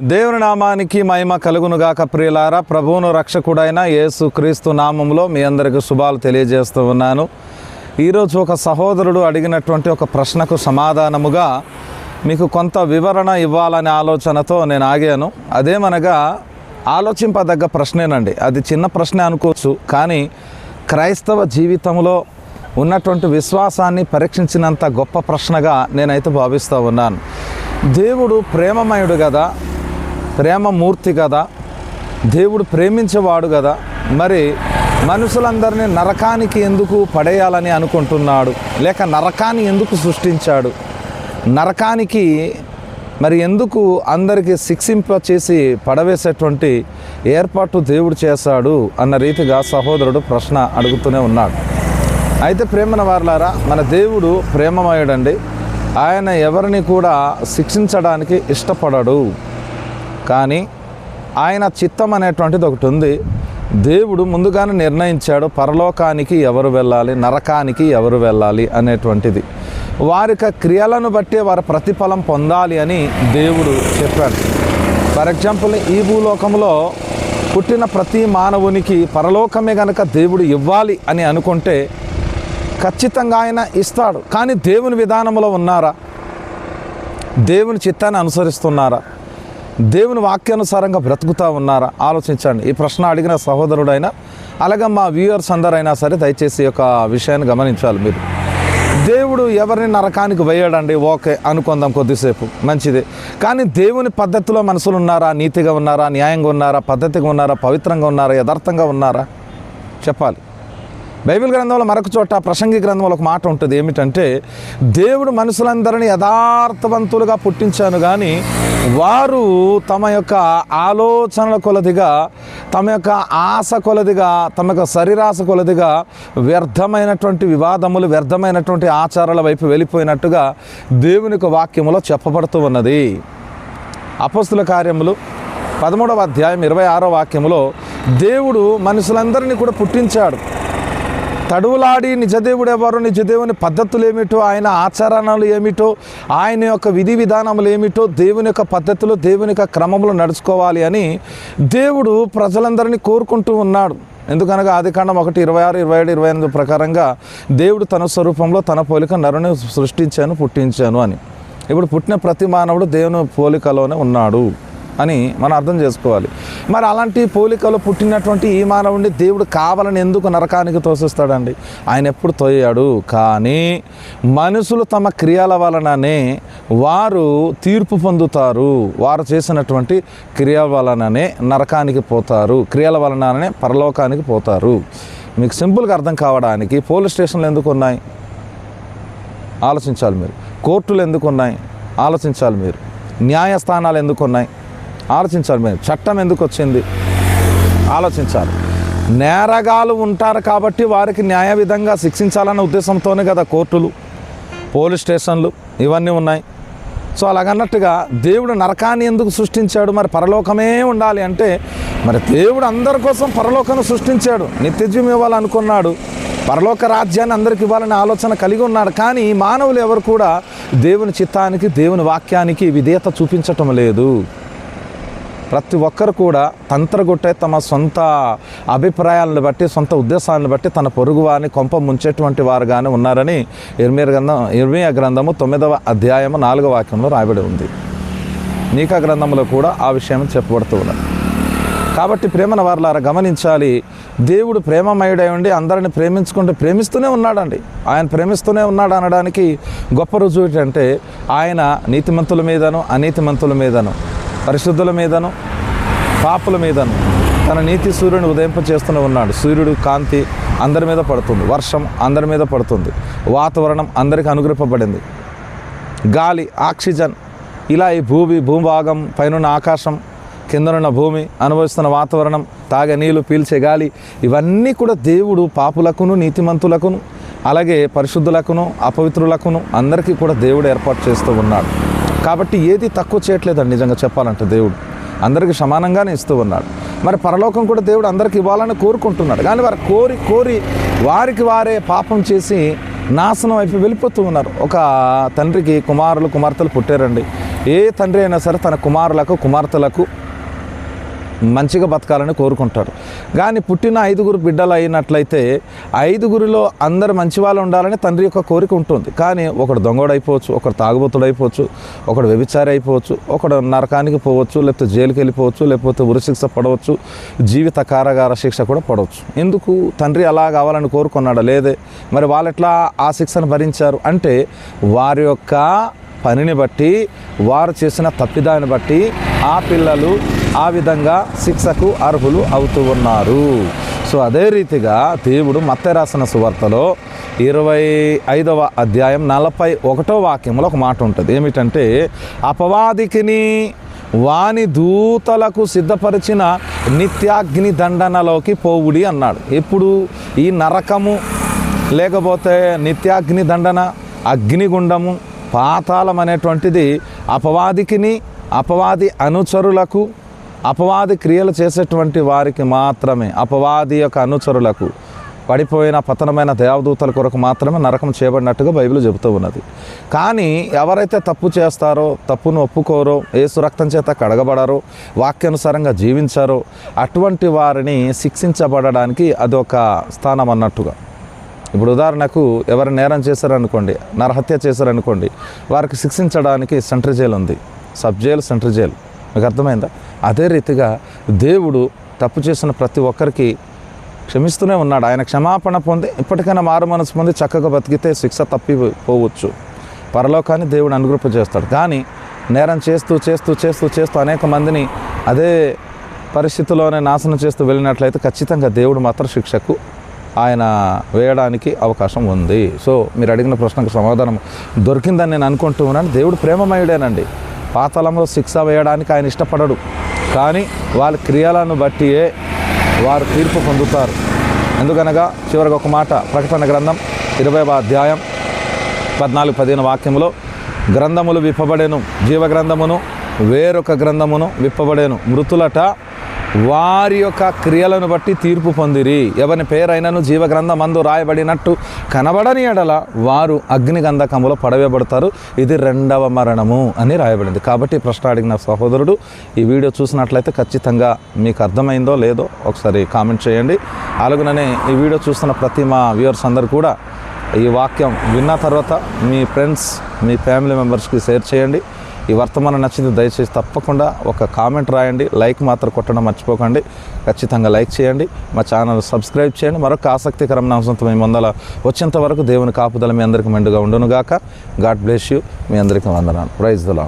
దేవుని నామానికి మహిమ కలుగునుగాక ప్రియులారా. ప్రభువును రక్షకుడైన యేసు క్రీస్తు నామంలో మీ అందరికి శుభాలు తెలియజేస్తూ ఉన్నాను. ఈరోజు ఒక సహోదరుడు అడిగినటువంటి ఒక ప్రశ్నకు సమాధానముగా మీకు కొంత వివరణ ఇవ్వాలనే ఆలోచనతో నేను ఆగాను. అదేమనగా ఆలోచింపదగ్గ ప్రశ్నేనండి. అది చిన్న ప్రశ్నే అనుకోవచ్చు కానీ క్రైస్తవ జీవితంలో ఉన్నటువంటి విశ్వాసాన్ని పరీక్షించినంత గొప్ప ప్రశ్నగా నేనైతే భావిస్తూ ఉన్నాను. దేవుడు ప్రేమమయుడు కదా ప్రేమమూర్తి కదా దేవుడు ప్రేమించేవాడు కదా మరి మనుషులందరినీ నరకానికి ఎందుకు పడేయాలని అనుకుంటున్నాడు? లేక నరకాన్ని ఎందుకు సృష్టించాడు? నరకానికి మరి ఎందుకు అందరికీ శిక్షింప చేసి పడవేసేటువంటి ఏర్పాటు దేవుడు చేశాడు అన్న రీతిగా సహోదరుడు ప్రశ్న అడుగుతూనే ఉన్నాడు. అయితే ప్రేమన వారలారా మన దేవుడు ప్రేమమయుడండి. ఆయన ఎవరిని కూడా శిక్షించడానికి ఇష్టపడడు. కానీ ఆయన చిత్తం అనేటువంటిది ఒకటి ఉంది. దేవుడు ముందుగానే నిర్ణయించాడు పరలోకానికి ఎవరు వెళ్ళాలి నరకానికి ఎవరు వెళ్ళాలి అనేటువంటిది. వారి యొక్క క్రియలను బట్టి వారి ప్రతిఫలం పొందాలి అని దేవుడు చెప్పాడు. ఫర్ ఎగ్జాంపుల్ ఈ భూలోకంలో పుట్టిన ప్రతి మానవునికి పరలోకమే గనక దేవుడు ఇవ్వాలి అని అనుకుంటే ఖచ్చితంగా ఆయన ఇస్తాడు. కానీ దేవుని విధానంలో ఉన్నారా? దేవుని చిత్తాన్ని అనుసరిస్తున్నారా? దేవుని వాక్యానుసారంగా బ్రతుకుతా ఉన్నారా? ఆలోచించండి. ఈ ప్రశ్న అడిగిన సహోదరుడైనా అలాగే మా వ్యూయర్స్ అందరైనా సరే దయచేసి ఒక యొక్క విషయాన్ని గమనించాలి మీరు. దేవుడు ఎవరిని నరకానికి వేయడండి? ఓకే అనుకుందాం కొద్దిసేపు. మంచిదే. కానీ దేవుని పద్ధతిలో మనుషులు ఉన్నారా? నీతిగా ఉన్నారా? న్యాయంగా ఉన్నారా? పద్ధతిగా ఉన్నారా? పవిత్రంగా ఉన్నారా? యథార్థంగా ఉన్నారా? చెప్పాలి. బైబిల్ గ్రంథంలో మరొక చోట ప్రసంగి గ్రంథంలో ఒక మాట ఉంటుంది. ఏమిటంటే దేవుడు మనుషులందరినీ యథార్థవంతులుగా పుట్టించాను కానీ వారు తమ యొక్క ఆలోచనల కొలదిగా తమ యొక్క ఆశ కొలదిగా తమ యొక్క శరీరాశ కొలదిగా వ్యర్థమైనటువంటి వివాదములు వ్యర్థమైనటువంటి ఆచారాల వైపు వెళ్ళిపోయినట్టుగా దేవుని యొక్క వాక్యములో చెప్పబడుతూ ఉన్నది. అపస్తుల కార్యములు పదమూడవ అధ్యాయం ఇరవై ఆరో వాక్యములో దేవుడు మనుషులందరినీ కూడా పుట్టించాడు. తడువులాడి నిజదేవుడు ఎవరు నిజదేవుని పద్ధతులు ఏమిటో ఆయన ఆచరణలు ఏమిటో? ఆయన యొక్క విధి విధానములు ఏమిటో? దేవుని యొక్క పద్ధతులు దేవుని యొక్క క్రమములు నడుచుకోవాలి అని దేవుడు ప్రజలందరినీ కోరుకుంటూ ఉన్నాడు. ఎందుకనగా ఆది కాండం ఒకటి ఇరవై ఆరు ఇరవై ఏడు ఇరవై ఎనిమిది ప్రకారంగా దేవుడు తన స్వరూపంలో తన పోలిక నరుని సృష్టించాను పుట్టించాను అని. ఇప్పుడు పుట్టిన ప్రతి మానవుడు దేవుని పోలికలోనే ఉన్నాడు అని మనం అర్థం చేసుకోవాలి. మరి అలాంటి పోలికలు పుట్టినటువంటి ఈ మానవుడిని దేవుడు కావాలని ఎందుకు నరకానికి తోసిస్తాడండి? ఆయన ఎప్పుడు తోయాడు. కానీ మనుషులు తమ క్రియల వలననే వారు తీర్పు పొందుతారు. వారు చేసినటువంటి క్రియల వలననే నరకానికి పోతారు. క్రియల వలననే పరలోకానికి పోతారు. మీకు సింపుల్గా అర్థం కావడానికి పోలీస్ స్టేషన్లు ఎందుకు ఉన్నాయి? ఆలోచించాలి మీరు. కోర్టులు ఎందుకు ఉన్నాయి? ఆలోచించాలి మీరు. న్యాయస్థానాలు ఎందుకు ఉన్నాయి? ఆలోచించాలి మేము చట్టం ఎందుకు వచ్చింది? ఆలోచించాలి. నేరగాలు ఉంటారు కాబట్టి వారికి న్యాయ విధంగా శిక్షించాలన్న ఉద్దేశంతోనే కదా కోర్టులు పోలీస్ స్టేషన్లు ఇవన్నీ ఉన్నాయి. సో అలాగన్నట్టుగా దేవుడు నరకాన్ని ఎందుకు సృష్టించాడు? మరి పరలోకమే ఉండాలి అంటే మరి దేవుడు అందరి కోసం పరలోకం సృష్టించాడు. నిత్యజీవం ఇవ్వాలనుకున్నాడు. పరలోక రాజ్యాన్ని అందరికి ఇవ్వాలనే ఆలోచన కలిగి ఉన్నాడు. కానీ మానవులు ఎవరు కూడా దేవుని చిత్తానికి దేవుని వాక్యానికి విధేయత చూపించటం లేదు. ప్రతి ఒక్కరు కూడా తంత్రగుట్టే తమ సొంత అభిప్రాయాలను బట్టి సొంత ఉద్దేశాలను బట్టి తన పొరుగు వారిని కొంప ముంచేటువంటి కానీ ఉన్నారని ఇర్మియర్ గ్రంథం ఇర్మియా గ్రంథము తొమ్మిదవ అధ్యాయము నాలుగవ వాక్యంలో రాయబడి ఉంది. నీకా గ్రంథంలో కూడా ఆ విషయం చెప్పబడుతూ ఉన్నది. కాబట్టి ప్రేమన వారులారా గమనించాలి. దేవుడు ప్రేమమయుడై ఉండి అందరిని ప్రేమించుకుంటూ ప్రేమిస్తూనే ఉన్నాడండి. ఆయన ప్రేమిస్తూనే ఉన్నాడు అనడానికి గొప్ప రుజువు ఏంటంటే ఆయన నీతిమంతుల మీదను అనీతిమంతుల మీదను పరిశుద్ధుల మీదను పాపుల మీదను తన నీతి సూర్యుని ఉదయింప చేస్తూనే ఉన్నాడు. సూర్యుడు కాంతి అందరి మీద పడుతుంది. వర్షం అందరి మీద పడుతుంది. వాతావరణం అందరికి అనుగ్రహింపబడింది. గాలి ఆక్సిజన్ ఇలా ఈ భూమి భూభాగం పైనున్న ఆకాశం కిందనున్న భూమి అనుభవిస్తున్న వాతావరణం తాగే నీళ్ళు పీల్చే గాలి ఇవన్నీ కూడా దేవుడు పాపులకును నీతిమంతులకును అలాగే పరిశుద్ధులకును అపవిత్రులకును అందరికీ కూడా దేవుడు ఏర్పాటు చేస్తూ ఉన్నాడు. కాబట్టి ఏది తక్కువ చేయట్లేదండి నిజంగా చెప్పాలంటే దేవుడు. అందరికీ సమానంగానే ఇస్తూ ఉన్నాడు. మరి పరలోకం కూడా దేవుడు అందరికి ఇవ్వాలని కోరుకుంటున్నాడు. కానీ వారు కోరి కోరి వారికి వారే పాపం చేసి నాశనం అయిపోయి వెళ్ళిపోతూ ఉన్నారు. ఒక తండ్రికి కుమారులు కుమార్తెలు పుట్టారండి. ఏ తండ్రి అయినా సరే తన కుమారులకు కుమార్తెలకు మంచిగా బతకాలని కోరుకుంటాడు కానీ పుట్టిన ఐదుగురు బిడ్డలు అయినట్లయితే ఐదుగురిలో అందరు మంచి వాళ్ళు ఉండాలని తండ్రి యొక్క కోరిక ఉంటుంది. కానీ ఒకడు దొంగోడు అయిపోవచ్చు ఒకడు తాగుబోతుడు అయిపోవచ్చు ఒకడు వ్యభిచారి అయిపోవచ్చు ఒకడు నరకానికి పోవచ్చు లేకపోతే జైలుకి వెళ్ళిపోవచ్చు లేకపోతే ఉరిశిక్ష పడవచ్చు జీవిత కారాగార శిక్ష కూడా పడవచ్చు. ఎందుకు? తండ్రి అలా కావాలని కోరుకున్నాడా? లేదే. మరి వాళ్ళు ఎట్లా ఆ శిక్షను భరించారు? అంటే వారి యొక్క పనిని బట్టి వారు చేసిన తప్పిదాన్ని బట్టి ఆ పిల్లలు ఆ విధంగా శిక్షకు అర్హులు అవుతూ ఉన్నారు. సో అదే రీతిగా దేవుడు మత్తయి రాసిన సువార్తలో ఇరవై ఐదవ అధ్యాయం నలభై ఒకటో వాక్యంలో ఒక మాట ఉంటుంది. ఏమిటంటే అపవాదికిని వాని దూతలకు సిద్ధపరిచిన నిత్యాగ్ని దండనలోకి పోవుడి అన్నాడు. ఎప్పుడు? ఈ నరకము లేకపోతే నిత్యాగ్ని దండన అగ్నిగుండము పాతాళం అనేటువంటిది అపవాదికిని అపవాది అనుచరులకు అపవాది క్రియలు చేసేటువంటి వారికి మాత్రమే అపవాది యొక్క అనుచరులకు పడిపోయిన పతనమైన దేవదూతల కొరకు మాత్రమే నరకం చేయబడినట్టుగా బైబిల్ చెబుతూ ఉన్నది. కానీ ఎవరైతే తప్పు చేస్తారో తప్పును ఒప్పుకోరో ఏసు రక్తం చేత కడగబడారో వాక్యానుసారంగా జీవించారో అటువంటి వారిని శిక్షించబడడానికి అదొక స్థానం అన్నట్టుగా. ఇప్పుడు ఉదాహరణకు ఎవరు నేరం చేశారనుకోండి నరహత్య చేశారనుకోండి వారికి శిక్షించడానికి సెంట్రల్ జైలు ఉంది. Sub jail central jail. మీకు అర్థమైందా? అదే రీతిగా దేవుడు తప్పు చేసిన ప్రతి ఒక్కరికి క్షమిస్తూనే ఉన్నాడు. ఆయన క్షమాపణ పొంది ఇప్పటికైనా మారు మనసు పొంది చక్కగా బతికితే శిక్ష తప్పిపోవచ్చు పరలోకాన్ని దేవుడు అనుగ్రహ చేస్తాడు కానీ నేరం చేస్తూ చేస్తూ చేస్తూ చేస్తూ అనేక మందిని అదే పరిస్థితిలోనే నాశనం చేస్తూ వెళ్ళినట్లయితే ఖచ్చితంగా దేవుడు మాత్రం శిక్షకు ఆయన వేయడానికి అవకాశం ఉంది. సో మీరు అడిగిన ప్రశ్నకు సమాధానం దొరికిందని నేను అనుకుంటూ ఉన్నాను. దేవుడు ప్రేమమయుడేనండి. పాతలంలో శిక్ష వేయడానికి ఆయన ఇష్టపడడు. కానీ వాళ్ళ క్రియలను బట్టియే వారు తీర్పు పొందుతారు. ఎందుకనగా చివరికి ఒక మాట ప్రకటన గ్రంథం ఇరవై అధ్యాయం పద్నాలుగు పదిహేను వాక్యంలో గ్రంథములు విప్పబడేను జీవ గ్రంథమును వేరొక గ్రంథమును విప్పబడేను మృతులట వారి యొక్క క్రియలను బట్టి తీర్పు పొందిరి. ఎవరి పేరైనను జీవగ్రంథం అందు రాయబడినట్టు కనబడని ఎడల వారు అగ్నిగంధకములో పడవేయబడతారు. ఇది రెండవ మరణము అని రాయబడింది. కాబట్టి ప్రశ్న అడిగిన సహోదరుడు ఈ వీడియో చూసినట్లయితే ఖచ్చితంగా మీకు అర్థమైందో లేదో ఒకసారి కామెంట్ చేయండి. అలాగనే ఈ వీడియో చూస్తున్న ప్రతి మా వ్యూవర్స్ అందరు కూడా ఈ వాక్యం విన్న తర్వాత మీ ఫ్రెండ్స్ మీ ఫ్యామిలీ మెంబర్స్కి షేర్ చేయండి. ఈ వర్తమానం నచ్చింది దయచేసి తప్పకుండా ఒక కామెంట్ రాయండి లైక్ మాత్రం కొట్టడం మర్చిపోకండి. ఖచ్చితంగా లైక్ చేయండి మా ఛానల్ సబ్స్క్రైబ్ చేయండి. మరొక ఆసక్తికరమైన అంశంతో మేము ముందల వచ్చేంత వరకు దేవుని కాపుదల మీ అందరికీ మెండుగా ఉండునుగాక. God bless you. మీ అందరికీ వందనాలు. Praise the